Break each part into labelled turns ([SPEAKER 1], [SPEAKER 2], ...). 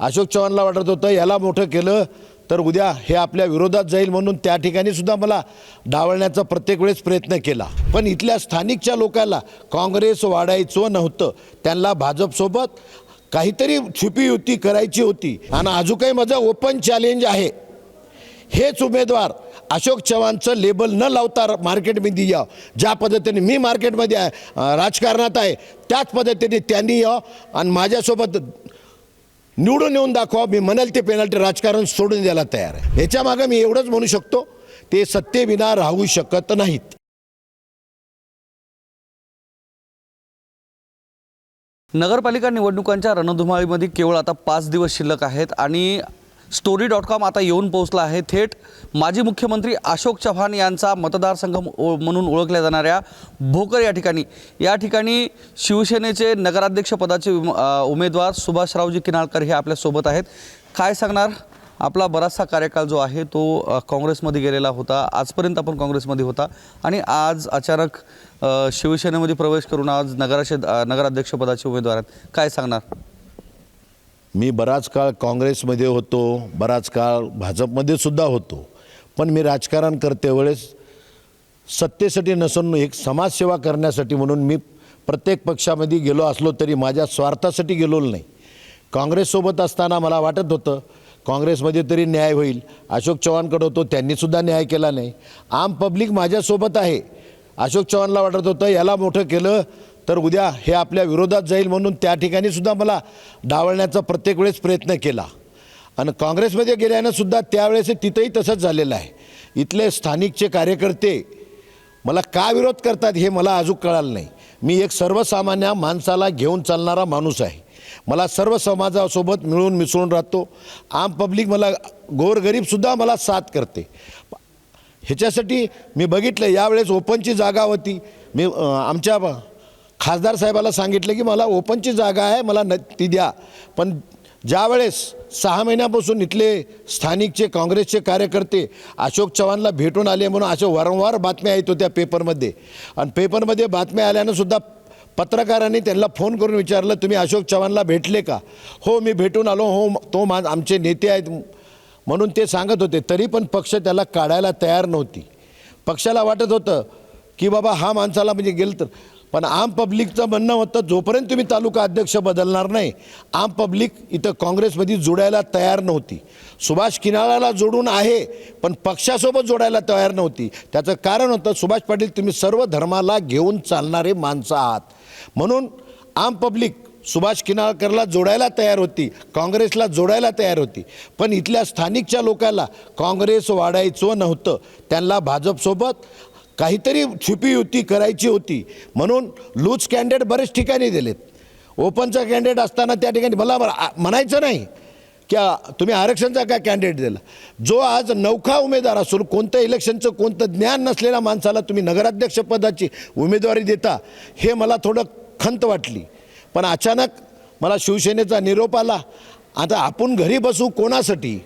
[SPEAKER 1] अशोक चव्हाणला वाटत होतं याला मोठं केलं तर उद्या हे आपल्या विरोधात जाईल म्हणून त्या ठिकाणी सुद्धा मला डावळण्याचा प्रत्येक वेळेस प्रयत्न केला. पण इथल्या स्थानिकच्या लोकांना काँग्रेस वाढायचं नव्हतं. त्यांना भाजपसोबत काहीतरी छुपी युती करायची होती. आणि अजून काही माझं ओपन चॅलेंज आहे. हेच उमेदवार अशोक चव्हाणचं लेबल न लावता मार्केटमध्ये या. ज्या पद्धतीने मी मार्केटमध्ये आहे राजकारणात आहे त्याच पद्धतीने त्यांनी या. आणि माझ्यासोबत निवडून येऊन दाखवा मी म्हणाल ते पेनल्टी राजकारण सोडून द्यायला तयार आहे. याच्या मागं मी एवढंच म्हणू शकतो ते सत्तेविना राहू शकत नाहीत.
[SPEAKER 2] नगरपालिका निवडणुकांच्या रणधुमाळीमध्ये केवळ आता पाच दिवस शिल्लक आहेत आणि स्टोरी डॉट कॉम आता येऊन पोहोचला आहे थेट. माजी मुख्यमंत्री अशोक चव्हाण यांचा मतदारसंघ ओ- म्हणून ओळखल्या जाणाऱ्या भोकर या ठिकाणी. या ठिकाणी शिवसेनेचे नगराध्यक्षपदाचे उमेदवार सुभाषरावजी किनाळकर हे आपल्यासोबत आहेत. काय सांगणार? आपला बराचसा कार्यकाळ जो आहे तो काँग्रेसमध्ये गेलेला होता. आजपर्यंत आपण काँग्रेसमध्ये होता. आणि आज अचानक शिवसेनेमध्ये प्रवेश करून आज नगराचे नगराध्यक्षपदाचे उमेदवार आहेत. काय सांगणार?
[SPEAKER 1] मी बराच काळ काँग्रेसमध्ये होतो बराच काळ भाजपमध्ये सुद्धा होतो. पण मी राजकारण करते वेळेस सत्तेसाठी नसून एक समाजसेवा करण्यासाठी म्हणून मी प्रत्येक पक्षामध्ये गेलो असलो तरी माझ्या स्वार्थासाठी गेलो नाही. काँग्रेससोबत असताना मला वाटत होतं काँग्रेसमध्ये तरी न्याय होईल. अशोक चव्हाणकडे होतो त्यांनीसुद्धा न्याय केला नाही. आम पब्लिक माझ्यासोबत आहे. अशोक चव्हाणला वाटत होतं याला मोठं केलं तर उद्या हे आपल्या विरोधात जाईल म्हणून त्या ठिकाणी सुद्धा मला डावळण्याचा प्रत्येक वेळेस प्रयत्न केला. आणि काँग्रेसमध्ये गेल्यानं सुद्धा त्यावेळेस तिथंही तसंच झालेलं आहे. इथले स्थानिकचे कार्यकर्ते मला का विरोध करतात हे मला अजून कळालं नाही. मी एक सर्वसामान्य माणसाला घेऊन चालणारा माणूस आहे. मला सर्व समाजासोबत मिळून मिसळून राहतो. आम पब्लिक मला गोरगरीबसुद्धा मला साथ करते. ह्याच्यासाठी मी बघितलं यावेळेस ओपनची जागा होती. मी आमच्या खासदार साहेबाला सांगितलं की मला ओपनची जागा आहे मला न ती द्या. पण ज्यावेळेस सहा महिन्यापासून इथले स्थानिकचे काँग्रेसचे कार्यकर्ते अशोक चव्हाणला भेटून आले म्हणून अशा वारंवार बातम्या येत होत्या पेपरमध्ये. आणि पेपरमध्ये बातम्या आल्यानं सुद्धा पत्रकारांनी त्यांना फोन करून विचारलं तुम्ही अशोक चव्हाणला भेटले का? हो मी भेटून आलो. हो तो मा आमचे नेते आहेत. म्हणून ते सांगत होते. तरी पण पक्ष त्याला काढायला तयार नव्हती. पक्षाला वाटत होतं की बाबा हा माणसाला म्हणजे गेलं तर पण आम पब्लिकचं म्हणणं होतं जोपर्यंत तुम्ही तालुका अध्यक्ष बदलणार नाही आम पब्लिक इथं काँग्रेसमध्ये जोडायला तयार नव्हती. सुभाष किनाळाला जोडून आहे पण पक्षासोबत जोडायला तयार नव्हती. त्याचं कारण होतं सुभाष पाटील तुम्ही सर्व धर्माला घेऊन चालणारे माणसं आहात. म्हणून आम पब्लिक सुभाष किनाळकरला जोडायला तयार होती काँग्रेसला जोडायला तयार होती. पण इथल्या स्थानिकच्या लोकांना काँग्रेस वाढायचं नव्हतं. त्यांना भाजपसोबत काहीतरी छुपी युती करायची होती. म्हणून लूज कॅन्डिडेट बरेच ठिकाणी दिलेत. ओपनचा कॅन्डिडेट असताना त्या ठिकाणी मला म्हणायचं नाही की तुम्ही आरक्षणचा काय कॅन्डिडेट दिला? जो आज नौखा उमेदवार असून कोणतं इलेक्शनचं कोणतं ज्ञान नसलेल्या माणसाला तुम्ही नगराध्यक्षपदाची उमेदवारी देता हे मला थोडं खंत वाटली. पण अचानक मला शिवसेनेचा निरोप आला. आता आपण घरी बसू कोणासाठी?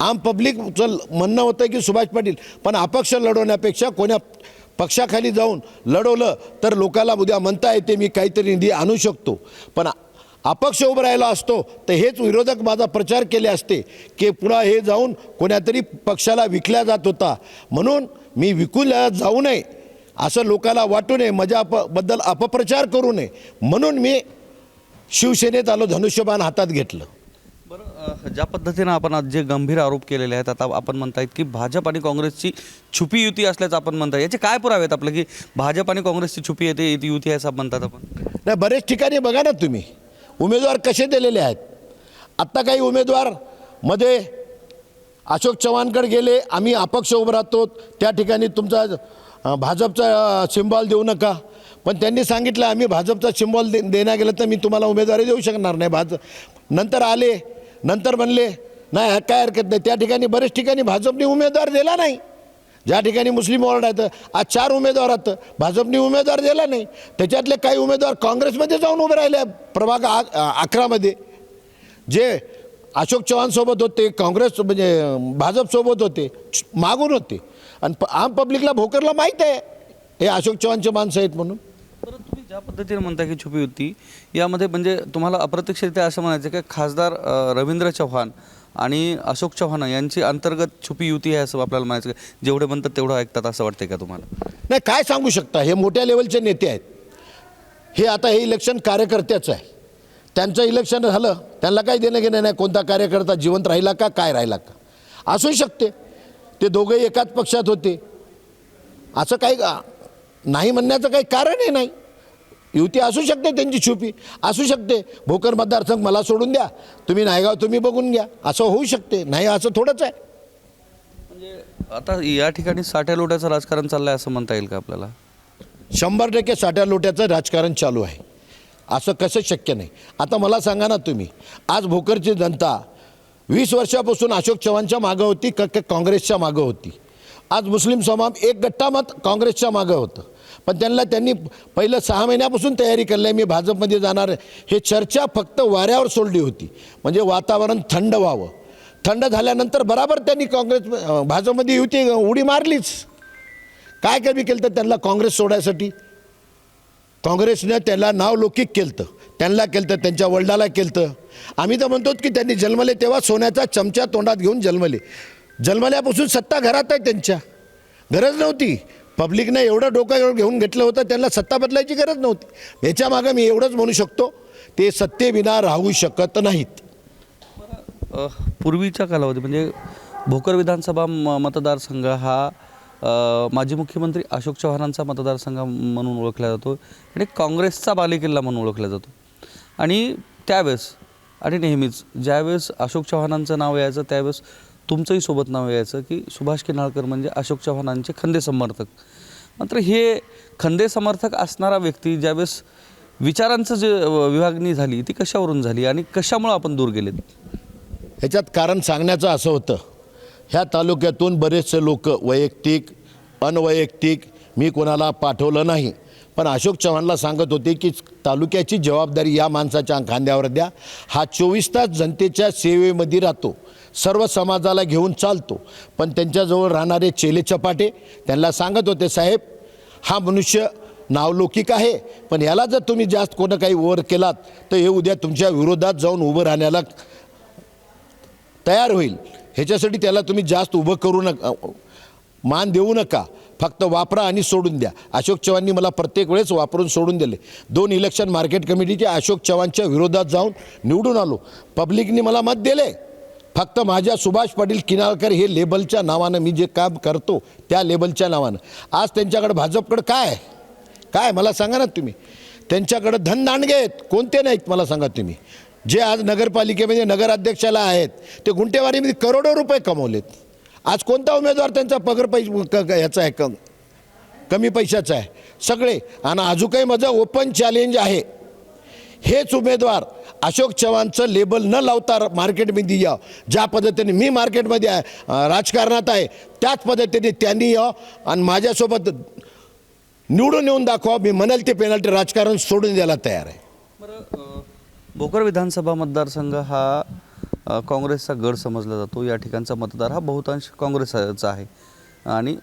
[SPEAKER 1] आम पब्लिकचं म्हणणं होतं की सुभाष पाटील पण अपक्ष लढवण्यापेक्षा कोण्या पक्षाखाली जाऊन लढवलं तर लोकाला उद्या म्हणता येते मी काहीतरी निधी आणू शकतो. पण अपक्ष उभं राहिला असतो तर हेच विरोधक माझा प्रचार केले असते की पुन्हा हे जाऊन कोण्यातरी पक्षाला विकल्या जात होता. म्हणून मी विकूला जाऊ नये असं लोकाला वाटू नये माझ्या अपबद्दल अपप्रचार करू नये. म्हणून मी शिवसेनेत आलो धनुष्यबाण हातात घेतलं.
[SPEAKER 2] बरं ज्या पद्धतीनं आपण आज जे गंभीर आरोप केलेले आहेत आता आपण म्हणतायत की भाजप आणि काँग्रेसची छुपी युती असल्याचं आपण म्हणताय. याचे काय पुरावे आहेत आपलं की भाजप आणि काँग्रेसची छुपी येते युती आहे असं म्हणतात आपण?
[SPEAKER 1] नाही बरेच ठिकाणी बघा ना तुम्ही. उमेदवार कसे दिलेले आहेत? आत्ता काही उमेदवारमध्ये अशोक चव्हाणकडे गेले आम्ही अपक्ष उभं राहतो. त्या ठिकाणी तुमचा भाजपचा सिम्बॉल देऊ नका. पण त्यांनी सांगितलं आम्ही भाजपचा सिम्बॉल दे देण्या गेलं तर मी तुम्हाला उमेदवारी देऊ शकणार नाही. भाजप नंतर आले. नंतर म्हणले नाही काय हरकत नाही. त्या ठिकाणी बरेच ठिकाणी भाजपने उमेदवार दिला नाही. ज्या ठिकाणी मुस्लिम वॉर्ड आहेत आज चार उमेदवार आहेत भाजपने उमेदवार दिला नाही. त्याच्यातले काही उमेदवार काँग्रेसमध्ये जाऊन उभे राहिले प्रभाग आ अकरामध्ये. जे अशोक चव्हाणसोबत होते काँग्रेस म्हणजे भाजपसोबत होते मागून होते. आणि प आम पब्लिकला भोकरला माहीत आहे हे अशोक चव्हाणचे माणसं आहेत म्हणून.
[SPEAKER 2] ज्या पद्धतीने म्हणता की छुपी होती यामध्ये म्हणजे तुम्हाला अप्रत्यक्षरित्या असं म्हणायचं की खासदार रवींद्र चव्हाण आणि अशोक चव्हाण यांची अंतर्गत छुपी युती आहे असं आपल्याला म्हणायचं जेवढे म्हणतात तेवढं ऐकतात असं वाटतंय का तुम्हाला?
[SPEAKER 1] नाही काय सांगू शकता? हे मोठ्या लेवलचे नेते आहेत. हे आता हे इलेक्शन कार्यकर्त्याचं आहे. त्यांचं इलेक्शन झालं त्यांना काही देणं घेणं नाही. कोणता कार्यकर्ता जिवंत राहिला का काय राहिला का? असू शकते. ते दोघंही एकाच पक्षात होते. असं काही नाही म्हणण्याचं काही कारणही नाही. युती असू शकते त्यांची छुपी असू शकते. भोकर मतदारसंघ मला सोडून द्या. तुम्ही नायगाव तुम्ही बघून घ्या. असं होऊ शकते. नाही असं थोडंच आहे.
[SPEAKER 2] म्हणजे आता या ठिकाणी साठ्या लोट्याचं राजकारण चाललंय असं म्हणता येईल का आपल्याला?
[SPEAKER 1] शंभर टक्के साठ्या लोट्याचं राजकारण चालू आहे. असं कसं शक्य नाही. आता मला सांगा ना तुम्ही. आज भोकरची जनता वीस वर्षापासून अशोक चव्हाणच्या मागं होती का का काँग्रेसच्या मागं होती? आज मुस्लिम समाज एक गट्टा मत काँग्रेसच्या मागं होतं. पण त्यांना त्यांनी पहिलं सहा महिन्यापासून तयारी केली आहे मी भाजपमध्ये जाणार हे चर्चा फक्त वाऱ्यावर सोडली होती. म्हणजे वातावरण थंड व्हावं. थंड झाल्यानंतर बराबर त्यांनी काँग्रेस भाजपमध्ये युती उडी मारलीच. काय कमी केलं तर त्यांना काँग्रेस सोडायसाठी? काँग्रेसनं त्याला नाव लौकिक केलं त्यांना केलं त्यांच्या वडिलाला केलं आम्ही तर म्हणतो की त्यांनी जन्मले तेव्हा सोन्याचा चमचा तोंडात घेऊन जन्मले. जन्मल्यापासून सत्ता घरात आहे त्यांच्या. गरज नव्हती. पब्लिकनं एवढं डोकं घेऊन घेतलं होतं त्यांना सत्ता बदलायची गरज नव्हती. याच्यामागं मी एवढंच म्हणू शकतो ते सत्तेविना राहू शकत नाहीत.
[SPEAKER 2] पूर्वीच्या कालावधी म्हणजे भोकर विधानसभा म- मतदारसंघ हा माजी मुख्यमंत्री अशोक चव्हाणांचा मतदारसंघ म्हणून ओळखला जातो आणि काँग्रेसचा बालेकिल्ला म्हणून ओळखला जातो. आणि त्यावेळेस आणि नेहमीच ज्यावेळेस अशोक चव्हाणांचं नाव यायचं त्यावेळेस तुमचंही सोबत नाव यायचं की सुभाष किनाळकर म्हणजे अशोक चव्हाणांचे खंदे समर्थक. मात्र हे खंदे समर्थक असणारा व्यक्ती ज्यावेळेस विचारांचं जे विभागणी झाली ती कशावरून झाली आणि कशामुळं आपण दूर गेलेत?
[SPEAKER 1] ह्याच्यात कारण सांगण्याचं असं होतं. ह्या तालुक्यातून बरेचसे लोक वैयक्तिक अनवैयक्तिक मी कोणाला पाठवलं नाही. पण अशोक चव्हाणला सांगत होते की तालुक्याची जबाबदारी या माणसाच्या खांद्यावर द्या. हा चोवीस तास जनतेच्या सेवेमध्ये राहतो. सर्व समाजाला घेऊन चालतो. पण त्यांच्याजवळ राहणारे चेले चपाटे त्यांना सांगत होते साहेब हा मनुष्य नावलौकिक आहे पण याला जर तुम्ही जास्त कोणं काही वर केलात तर हे उद्या तुमच्या विरोधात जाऊन उभं राहण्याला तयार होईल. ह्याच्यासाठी त्याला तुम्ही जास्त उभं करू नका मान देऊ नका. फक्त वापरा आणि सोडून द्या. अशोक चव्हाणनी मला प्रत्येक वेळेस वापरून सोडून दिले. दोन इलेक्शन मार्केट कमिटीचे अशोक चव्हाणच्या विरोधात जाऊन निवडून आलो. पब्लिकनी मला मत दिले. फक्त माझ्या सुभाष पाटील किनाळकर हे लेबलच्या नावानं मी जे काम करतो त्या लेबलच्या नावानं. आज त्यांच्याकडं भाजपकडं काय? आहे काय? मला सांगा ना तुम्ही. त्यांच्याकडं धनदांडगे आहेत. कोणते नाहीत मला सांगा तुम्ही? जे आज नगरपालिकेमध्ये नगराध्यक्षाला आहेत ते गुंटेवारीमध्ये करोडो रुपये कमवलेत. आज कोणता उमेदवार त्यांचा पगार पै क- याचा आहे? कम कमी पैशाचा आहे. सगळे आणि अजूनही माझं ओपन चॅलेंज आहे. हेच उमेदवार अशोक चव्हाणचं लेबल न लावता मार्केटमध्ये या. ज्या पद्धतीने मी मार्केटमध्ये आहे राजकारणात आहे त्याच पद्धतीने त्यांनी या. आणि माझ्यासोबत निवडून येऊन दाखवा मी म्हणाल ते पेनल्टी राजकारण सोडून द्यायला तयार आहे.
[SPEAKER 2] बरं भोकर विधानसभा मतदारसंघ हा काँग्रेसचा गड समजला जातो. या ठिकाणचा मतदार हा बहुतांश काँग्रेसचा आहे. आणि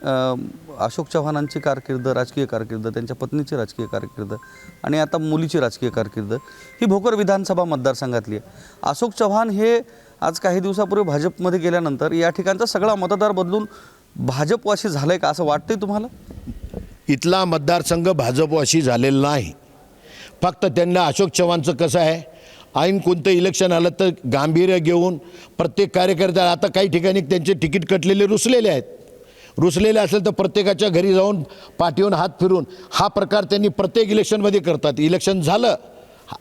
[SPEAKER 2] अशोक चव्हाणांची कारकीर्द राजकीय कारकीर्द त्यांच्या पत्नीची राजकीय कारकीर्द आणि आता मुलीची राजकीय कारकीर्द ही भोकर विधानसभा मतदारसंघातली आहे. अशोक चव्हाण हे आज काही दिवसापूर्वी भाजपमध्ये गेल्यानंतर या ठिकाणचा सगळा मतदार बदलून भाजपवाशी झालं आहे का असं वाटतंय तुम्हाला?
[SPEAKER 1] इथला मतदारसंघ भाजपवाशी झालेला नाही. फक्त त्यांना अशोक चव्हाणचं कसं आहे ऐन कोणतं इलेक्शन आलं तर गांभीर्य घेऊन प्रत्येक कार्यकर्त्याला आता काही ठिकाणी त्यांचे तिकीट कटलेले रुसलेले आहेत. रुसलेले असेल तर प्रत्येकाच्या घरी जाऊन पाठीवून हात फिरून हा प्रकार त्यांनी प्रत्येक इलेक्शनमध्ये करतात. इलेक्शन झालं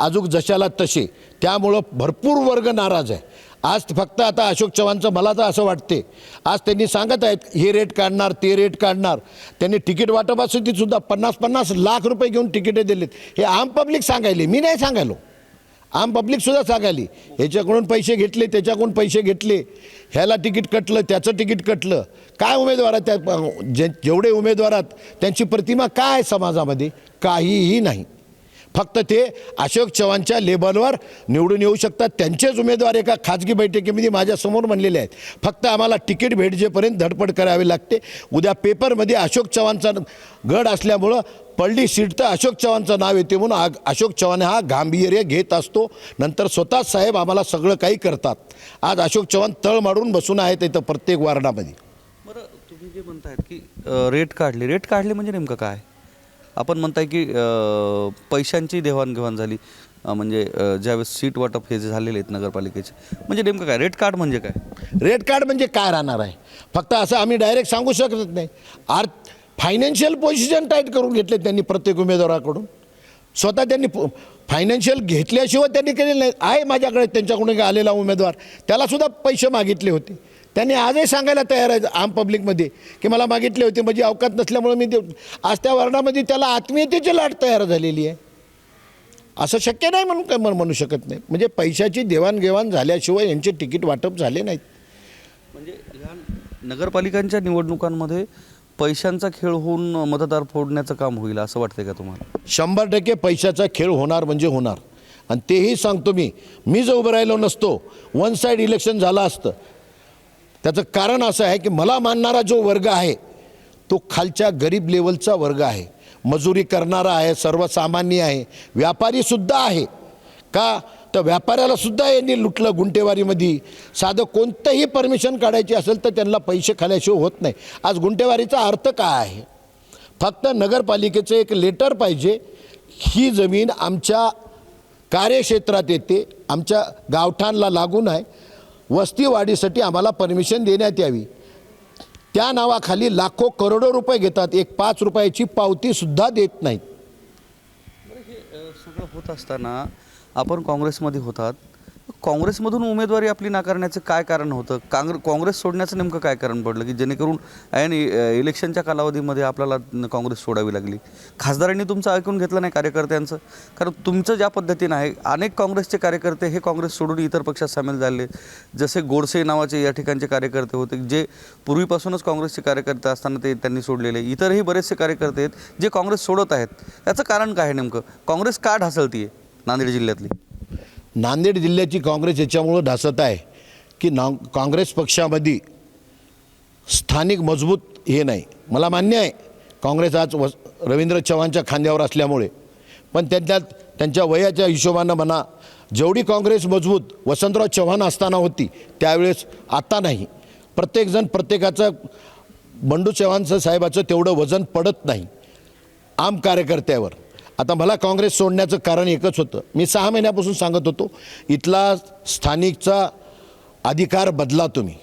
[SPEAKER 1] अजून जशाला तसे त्यामुळं भरपूर वर्ग नाराज आहे. आज फक्त आता अशोक चव्हाणचं मला तर असं वाटते. आज त्यांनी सांगत आहेत हे रेट काढणार ते रेट काढणार. त्यांनी तिकीट वाटपासाठी सुद्धा पन्नास पन्नास लाख रुपये घेऊन तिकिटे दिलीत. हे आम पब्लिक सांगायले मी नाही सांगायलो. आम पब्लिकसुद्धा सांगायली ह्याच्याकडून पैसे घेतले त्याच्याकडून पैसे घेतले. ह्याला तिकीट कटलं त्याचं तिकीट कटलं. काय उमेदवार आहेत त्या जे जेवढे उमेदवार आहेत त्यांची प्रतिमा काय समाजामध्ये? काहीही नाही. फक्त ते अशोक चव्हाणच्या लेबलवर निवडून येऊ शकतात. त्यांचेच उमेदवार एका खाजगी बैठकीमध्ये माझ्यासमोर म्हणलेले आहेत. फक्त आम्हाला तिकीट भेटजेपर्यंत धडपड करावी लागते उद्या पेपरमध्ये अशोक चव्हाणचा गड असल्यामुळं पडली सीट तर अशोक चव्हाणचं नाव येते म्हणून आ अशोक चव्हाण हा गांभीर्य घेत असतो. नंतर स्वतः साहेब आम्हाला सगळं काही करतात. आज अशोक चव्हाण तळ मारून बसून आहेत इथं प्रत्येक वार्डामध्ये.
[SPEAKER 2] बरं तुम्ही जे म्हणतायत की रेट काढली. रेट काढली म्हणजे नेमकं काय? आपण म्हणताय की पैशांची देवाणघेवाण झाली. म्हणजे ज्यावेळेस सीट वाटप हे जे झालेले आहेत नगरपालिकेचे. म्हणजे नेमकं काय? रेट कार्ड म्हणजे काय?
[SPEAKER 1] रेड कार्ड म्हणजे काय राहणार आहे? फक्त असं आम्ही डायरेक्ट सांगू शकत नाही. आर फायनान्शियल पोझिशन टाईट करून घेतले त्यांनी प्रत्येक उमेदवाराकडून. स्वतः त्यांनी फायनान्शियल घेतल्याशिवाय त्यांनी केलेलं नाही. आहे माझ्याकडे त्यांच्याकडून आलेला उमेदवार. त्यालासुद्धा पैसे मागितले होते. त्यांनी आजही सांगायला तयार आहे आम पब्लिकमध्ये की मला मागितले होते म्हणजे अवकात नसल्यामुळे मी देऊ आज त्या वर्णामध्ये त्याला आत्मीयतेची लाट तयार झालेली आहे. असं शक्य नाही म्हणून काय म्हण- म्हणू शकत नाही. म्हणजे पैशाची देवाणघेवाण झाल्याशिवाय यांचे तिकीट वाटप झाले नाहीत.
[SPEAKER 2] म्हणजे ह्या नगरपालिकांच्या निवडणुकांमध्ये पैशांचा खेळ होऊन मतदार फोडण्याचं काम होईल असं वाटतंय का तुम्हाला?
[SPEAKER 1] शंभर टक्के पैशाचा खेळ होणार म्हणजे होणार. आणि तेही सांगतो मी मी जर उभं राहिलो नसतो वन साईड इलेक्शन झालं असतं. त्याचं कारण असं आहे की मला मानणारा जो वर्ग आहे तो खालच्या गरीब लेवलचा वर्ग आहे. मजुरी करणारा आहे सर्वसामान्य आहे व्यापारीसुद्धा आहे. का तर व्यापाऱ्याला सुद्धा यांनी लुटलं गुंटेवारीमध्ये साधं कोणतंही परमिशन काढायची असेल तर त्यांना पैसे खाल्याशिवाय होत नाही. आज गुंटेवारीचा अर्थ काय आहे? फक्त नगरपालिकेचं एक लेटर पाहिजे. ही जमीन आमच्या कार्यक्षेत्रात येते. आमच्या गावठाणला लागून आहे. वस्तीवाढीसाठी आम्हाला परमिशन देण्यात यावी. त्या नावाखाली लाखो करोडो रुपये घेतात. एक पाच रुपयाची पावतीसुद्धा देत नाहीत.
[SPEAKER 2] सगळं होत असताना आपण काँग्रेसमध्ये होतात. काँग्रेसमधून उमेदवारी आपली नाकारण्याचं काय कारण होतं? काँग्रे काँग्रेस सोडण्याचं नेमकं काय कारण पडलं की जेणेकरून ऐन इलेक्शनच्या कालावधीमध्ये आपल्याला काँग्रेस सोडावी लागली? खासदारांनी तुमचं ऐकून घेतलं नाही कार्यकर्त्यांचं? कारण तुमचं ज्या पद्धतीनं आहे अनेक काँग्रेसचे कार्यकर्ते हे काँग्रेस सोडून इतर पक्षात सामील झाले. जसे गोडसे नावाचे या ठिकाणचे कार्यकर्ते होते जे पूर्वीपासूनच काँग्रेसचे कार्यकर्ते असताना ते त्यांनी सोडलेले. इतरही बरेचसे कार्यकर्ते आहेत जे काँग्रेस सोडत आहेत. याचं कारण काय आहे नेमकं? काँग्रेस का ढासळती आहे नांदेड जिल्ह्यातली?
[SPEAKER 1] नांदेड जिल्ह्याची काँग्रेस याच्यामुळं ढासत आहे की ना काँग्रेस पक्षामध्ये स्थानिक मजबूत हे नाही. मला मान्य आहे काँग्रेस आज वस रवींद्र चव्हाणच्या खांद्यावर असल्यामुळे. पण त्यांच्यात त्यांच्या वयाच्या हिशोबानं म्हणा जेवढी काँग्रेस मजबूत वसंतराव चव्हाण असताना होती त्यावेळेस आता नाही. प्रत्येकजण प्रत्येकाचं बंडू चव्हाणचं साहेबाचं तेवढं वजन पडत नाही. आम कार्यकर्त्यावर. आता मला काँग्रेस सोडण्याचं कारण एकच होतं. मी सहा महिन्यापासून सांगत होतो इथला स्थानिकचा अधिकार बदला तुम्ही.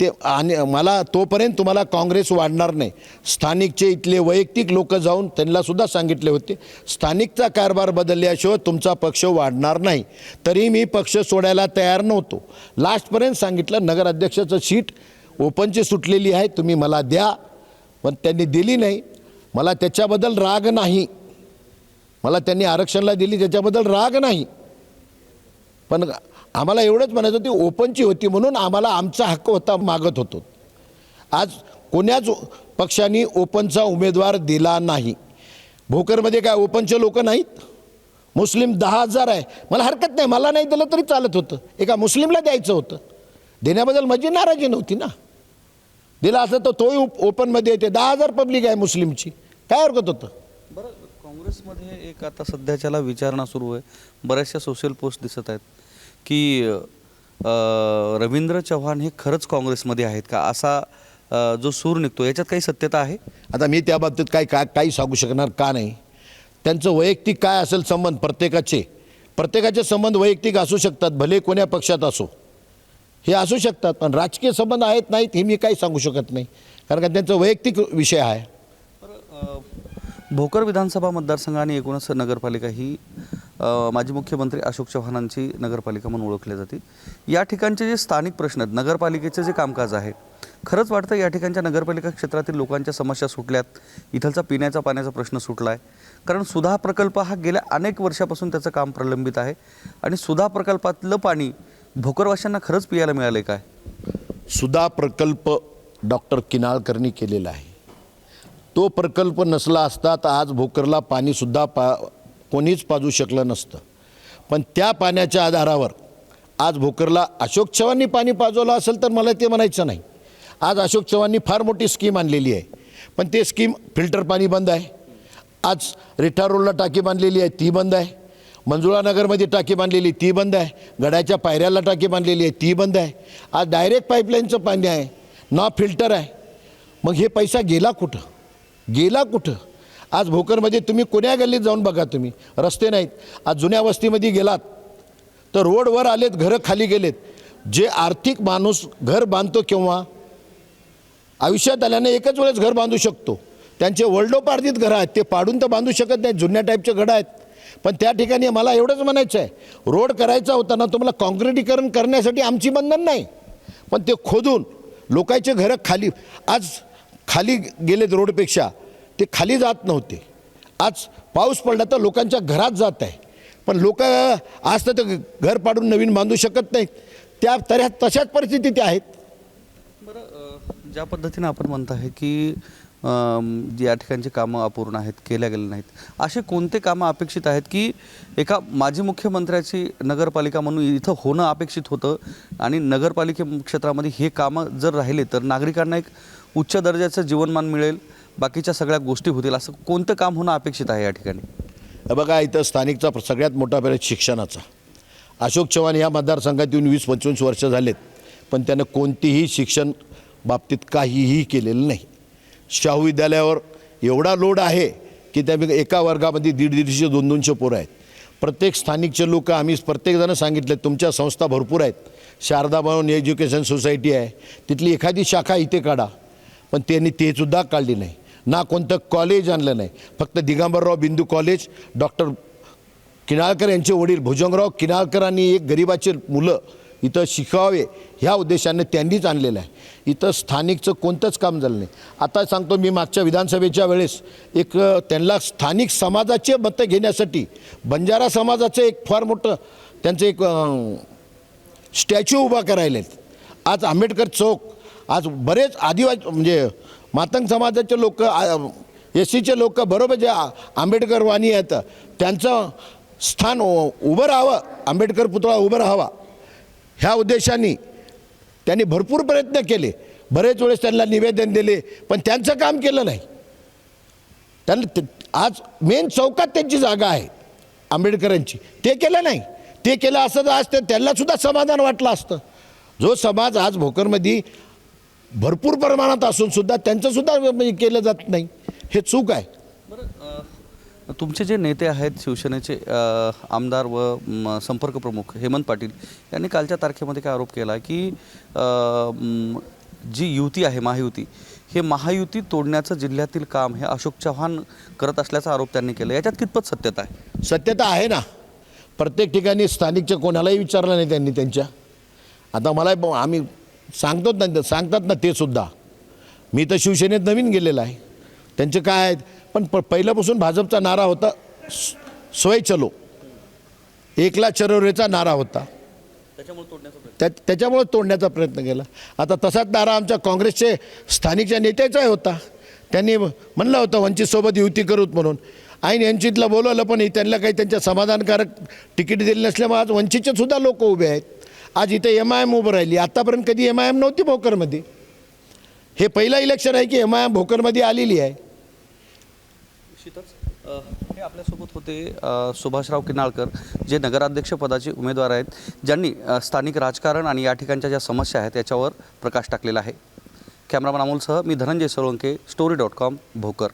[SPEAKER 1] ते आणि मला तोपर्यंत तुम्हाला काँग्रेस वाढणार नाही. स्थानिकचे इथले वैयक्तिक लोक जाऊन त्यांनासुद्धा सांगितले होते स्थानिकचा कारभार बदलल्याशिवाय तुमचा पक्ष वाढणार नाही. तरी मी पक्ष सोडायला तयार नव्हतो. लास्टपर्यंत सांगितलं नगराध्यक्षाचं सीट ओपनची सुटलेली आहे तुम्ही मला द्या. पण त्यांनी दिली नाही. मला त्याच्याबद्दल राग नाही. मला त्यांनी आरक्षणला दिली त्याच्याबद्दल राग नाही. पण आम्हाला एवढंच म्हणायचं ती ओपनची होती म्हणून आम्हाला आमचा हक्क होता मागत होतो. आज कोण्याच पक्षाने ओपनचा उमेदवार दिला नाही. भोकरमध्ये काय ओपनचे लोक नाहीत? मुस्लिम दहा हजार आहे. मला हरकत नाही मला नाही दिलं तरी चालत होतं. एका मुस्लिमला द्यायचं होतं. देण्याबद्दल माझी नाराजी नव्हती ना. दिला असं तर तोही ओपनमध्ये येते. दहा हजार पब्लिक आहे मुस्लिमची. काय हरकत होतं?
[SPEAKER 2] बरं काँग्रेसमध्ये एक आता सध्याच्याला विचारणा सुरू आहे. बऱ्याचशा सोशल पोस्ट दिसत आहेत की रवींद्र चव्हाण हे खरंच काँग्रेसमध्ये आहेत का? असा जो सूर निघतो याच्यात काही सत्यता आहे?
[SPEAKER 1] आता मी त्या बाबतीत काही का काही सांगू शकणार का नाही? त्यांचं वैयक्तिक काय असेल संबंध? प्रत्येकाचे. प्रत्येकाचे संबंध वैयक्तिक असू शकतात भले कोण्या पक्षात असो. हे असू शकतात पण राजकीय संबंध आहेत नाहीत हे मी काही सांगू शकत नाही. कारण का त्यांचा वैयक्तिक विषय आहे.
[SPEAKER 2] भोकर विधानसभा मतदारसंघ आणि एकूणच नगरपालिका ही माजी मुख्यमंत्री अशोक चव्हाणांची नगरपालिका म्हणून ओळखली जाते. या ठिकाणचे जे स्थानिक प्रश्न आहेत नगरपालिकेचे जे कामकाज आहे खरंच वाटतं या ठिकाणच्या नगरपालिका क्षेत्रातील लोकांच्या समस्या सुटल्यात इथलचा पिण्याचा पाण्याचा प्रश्न सुटला आहे कारण सुधा प्रकल्प हा गेल्या अनेक वर्षापासून त्याचं काम प्रलंबित आहे आणि सुधा प्रकल्पातलं पाणी भोकरवाशांना खरंच पियायला मिळालं काय?
[SPEAKER 1] सुधा प्रकल्प डॉक्टर किनाळकरनी केलेला आहे. तो प्रकल्प नसला असता तर आज भोकरला पाणीसुद्धा पा कोणीच पाजू शकलं नसतं. पण त्या पाण्याच्या आधारावर आज भोकरला अशोक चव्हाणनी पाणी पाजवलं असेल तर मला ते म्हणायचं नाही. आज अशोक चव्हाणनी फार मोठी स्कीम आणलेली आहे. पण ते स्कीम फिल्टर पाणी बंद आहे. आज रिठा रोडला टाकी बांधलेली आहे ती बंद आहे. मंजुळानगरमध्ये टाकी बांधलेली ती बंद आहे. गडाच्या पायऱ्याला टाकी बांधलेली आहे ती बंद आहे. आज डायरेक्ट पाईपलाईनचं पाणी आहे. ना फिल्टर आहे. मग हे पैसा गेला कुठं? गेला कुठं? आज भोकरमध्ये तुम्ही कोण्या गल्लीत जाऊन बघा तुम्ही? रस्ते नाहीत. आज जुन्या वस्तीमध्ये गेलात. तर रोडवर आलेत घरं खाली गेलेत. जे आर्थिक माणूस घर बांधतो केव्हा? आयुष्यात आल्याने एकच वेळेस घर बांधू शकतो. त्यांचे वर्ल्डोपार्जित घरं आहेत. ते पाडून तर बांधू शकत नाही जुन्या टाईपचे घडं आहेत. पण त्या ठिकाणी मला एवढंच म्हणायचं आहे. रोड करायचा होता ना तुम्हाला काँक्रिटीकरण करण्यासाठी आमची बंधन नाही. पण ते खोदून लोकांचे घरं खाली आज खाली गेलेत रोडपेक्षा ते खाली जात नव्हते. आज पाऊस पडला तर लोकांच्या घरात जात आहे. पण लोक आज तर ते घर पाडून नवीन बांधू शकत नाहीत. त्या तऱ्या तशाच परिस्थिती त्या आहेत.
[SPEAKER 2] बरं ज्या पद्धतीनं आपण म्हणत आहे की या ठिकाणची कामं अपूर्ण आहेत केल्या गेल्या नाहीत असे कोणते कामं अपेक्षित आहेत की एका माजी मुख्यमंत्र्याची नगरपालिका म्हणून इथं होणं अपेक्षित होतं आणि नगरपालिके क्षेत्रामध्ये हे कामं जर राहिले तर नागरिकांना एक उच्च दर्जाचं जीवनमान मिळेल बाकीच्या सगळ्या गोष्टी होतील असं कोणतं काम होणं अपेक्षित आहे या ठिकाणी?
[SPEAKER 1] बघा इथं स्थानिकचा सगळ्यात मोठा प्रश्न शिक्षणाचा. अशोक चव्हाण या मतदारसंघात येऊन वीस पंचवीस वर्ष झालेत पण त्यानं कोणतीही शिक्षण बाबतीत काहीही केलेलं नाही. शाहू विद्यालयावर एवढा लोड आहे की त्या एका वर्गामध्ये दीड दीडशे दोन दोनशे पोरं आहेत. प्रत्येक स्थानिकचे लोक आम्ही प्रत्येकजणं सांगितले तुमच्या संस्था भरपूर आहेत. शारदा भवन एज्युकेशन सोसायटी आहे. तिथली एखादी शाखा इथे काढा. पण त्यांनी ते सुद्धा काढली नाही. ना कोणतं कॉलेज आणलं नाही. फक्त दिगंबरराव बिंदू कॉलेज डॉक्टर किनाळकर यांचे वडील भुजंगराव किनाळकरांनी एक गरिबाचे मुलं इथं शिकावे ह्या उद्देशाने त्यांनीच आणलेलं आहे. इथं स्थानिकचं कोणतंच काम झालं नाही. आता सांगतो मी मागच्या विधानसभेच्या वेळेस एक त्यांना स्थानिक समाजाचे मतं घेण्यासाठी बंजारा समाजाचं एक फार मोठं त्यांचं एक स्टॅच्यू उभा करायला आहेत आज आंबेडकर चौक आज बरेच आदिवासी म्हणजे मातंग समाजाचे लोक एस सीचे लोक बरोबर जे आंबेडकर वाणी आहेत त्यांचं स्थान उ- उभं राहावं आंबेडकर पुतळा उभं राहावा. ह्या उद्देशाने त्यांनी भरपूर प्रयत्न केले. बरेच वेळेस त्यांना निवेदन दिले पण त्यांचं काम केलं नाही. त्यांना आज मेन चौकात त्यांची जागा आहे आंबेडकरांची. ते केलं नाही. ते केलं असं जर आज त्यांनासुद्धा समाधान वाटलं असतं. जो समाज आज भोकरमध्ये भरपूर प्रमाणात असून सुद्धा त्यांचं सुद्धा म्हणजे केलं जात नाही. हे चूक आहे.
[SPEAKER 2] तुमचे जे नेते आहेत शिवसेनेचे आमदार व संपर्क प्रमुख हेमंत पाटील यांनी कालच्या तारखेमध्ये काय आरोप केला की जी युती आहे महायुती हे महायुती तोडण्याचं जिल्ह्यातील काम हे अशोक चव्हाण करत असल्याचा आरोप त्यांनी केला. याच्यात कितपत सत्यता आहे?
[SPEAKER 1] सत्यता आहे ना. प्रत्येक ठिकाणी स्थानिकच्या कोणालाही विचारलं नाही त्यांनी त्यांच्या. आता मला आम्ही सांगतोच ना सांगतात ना ते सुद्धा. मी तर शिवसेनेत नवीन गेलेला आहे. त्यांचे काय आहेत? पण प पहिल्यापासून भाजपचा नारा होता स- सोय चलो. एकला चरोरेचा नारा होता.
[SPEAKER 2] त्याच्यामुळे तोडण्याचा प्रयत्न.
[SPEAKER 1] त्या त्याच्यामुळे तोडण्याचा प्रयत्न केला. आता तसाच नारा आमच्या काँग्रेसचे स्थानिकच्या नेत्याचाही होता. त्यांनी म्हणलं होतं वंचितसोबत युती करूत म्हणून. आणि यांचितला बोलवलं पण त्यांना काही त्यांच्या समाधानकारक तिकीट दिली नसल्यामुळे आज वंचितचे सुद्धा लोक उभे आहेत. आज इथे एम आय एम उभं राहिली. आत्तापर्यंत कधी एम आय एम नव्हती भोकरमध्ये. हे पहिलं इलेक्शन आहे की एम आय एम भोकरमध्ये आलेली आहे.
[SPEAKER 2] निश्चितच. हे आपल्यासोबत होते सुभाषराव किनाळकर जे नगराध्यक्षपदाचे उमेदवार आहेत. ज्यांनी स्थानिक राजकारण आणि या ठिकाणच्या ज्या समस्या आहेत याच्यावर प्रकाश टाकलेला आहे. कॅमेरामन अमोलसह मी Dhananjay Solanke story dot com Bhokar.